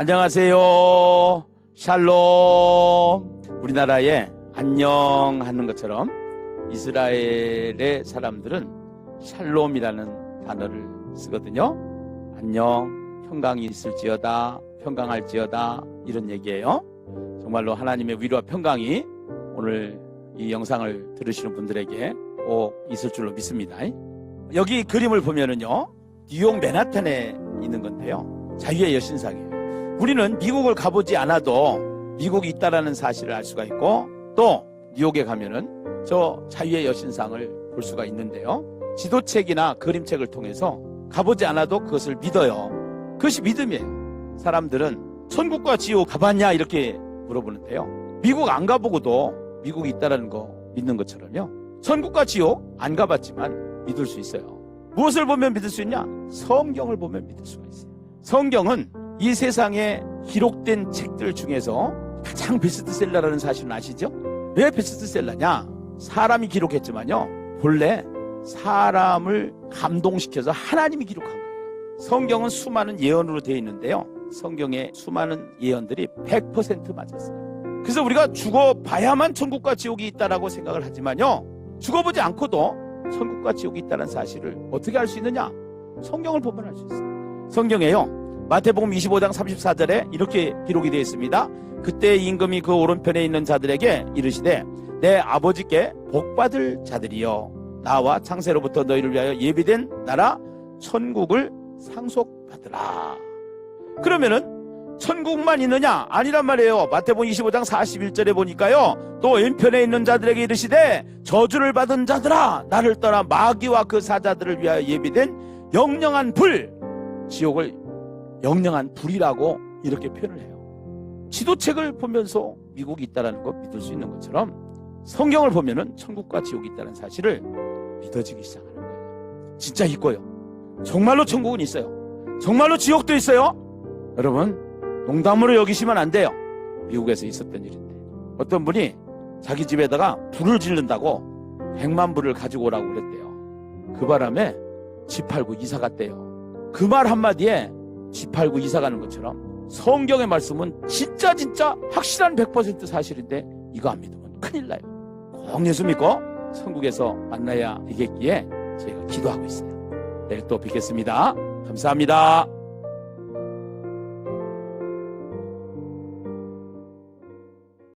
안녕하세요. 샬롬. 우리나라에 안녕 하는 것처럼 이스라엘의 사람들은 샬롬이라는 단어를 쓰거든요. 안녕, 평강이 있을지어다, 평강할지어다, 이런 얘기예요. 정말로 하나님의 위로와 평강이 오늘 이 영상을 들으시는 분들에게 꼭 있을 줄로 믿습니다. 여기 그림을 보면은요, 뉴욕 맨하탄에 있는 건데요. 자유의 여신상이에요. 우리는 미국을 가보지 않아도 미국이 있다라는 사실을 알 수가 있고 또 뉴욕에 가면은 저 자유의 여신상을 볼 수가 있는데요. 지도책이나 그림책을 통해서 가보지 않아도 그것을 믿어요. 그것이 믿음이에요. 사람들은 천국과 지옥 가봤냐 이렇게 물어보는데요. 미국 안 가보고도 미국이 있다라는 거 믿는 것처럼요. 천국과 지옥 안 가봤지만 믿을 수 있어요. 무엇을 보면 믿을 수 있냐? 성경을 보면 믿을 수가 있어요. 성경은 이 세상에 기록된 책들 중에서 가장 베스트셀러라는 사실은 아시죠? 왜 베스트셀러냐? 사람이 기록했지만요. 본래 사람을 감동시켜서 하나님이 기록한 거예요. 성경은 수많은 예언으로 되어 있는데요. 성경의 수많은 예언들이 100% 맞았어요. 그래서 우리가 죽어봐야만 천국과 지옥이 있다라고 생각을 하지만요. 죽어보지 않고도 천국과 지옥이 있다는 사실을 어떻게 알 수 있느냐? 성경을 보면 알 수 있어요. 성경에요. 마태복음 25장 34절에 이렇게 기록이 되어 있습니다. 그때 임금이 그 오른편에 있는 자들에게 이르시되 내 아버지께 복받을 자들이여 나와 창세로부터 너희를 위하여 예비된 나라 천국을 상속받으라. 그러면은 천국만 있느냐? 아니란 말이에요. 마태복음 25장 41절에 보니까요. 또 왼편에 있는 자들에게 이르시되 저주를 받은 자들아 나를 떠나 마귀와 그 사자들을 위하여 예비된 영영한 불 지옥을 영영한 불이라고 이렇게 표현을 해요. 지도책을 보면서 미국이 있다라는 거 믿을 수 있는 것처럼 성경을 보면은 천국과 지옥이 있다는 사실을 믿어지기 시작하는 거예요. 진짜 있고요. 정말로 천국은 있어요. 정말로 지옥도 있어요. 여러분 농담으로 여기시면 안 돼요. 미국에서 있었던 일인데 어떤 분이 자기 집에다가 불을 지른다고 100만 불을 가지고 오라고 그랬대요. 그 바람에 집 팔고 이사 갔대요. 그 말 한마디에 집 팔고 이사 가는 것처럼 성경의 말씀은 진짜 진짜 확실한 100% 사실인데 이거 안 믿으면 큰일 나요. 꼭 예수 믿고 천국에서 만나야 되겠기에 저희가 기도하고 있어요. 내일 또 뵙겠습니다. 감사합니다.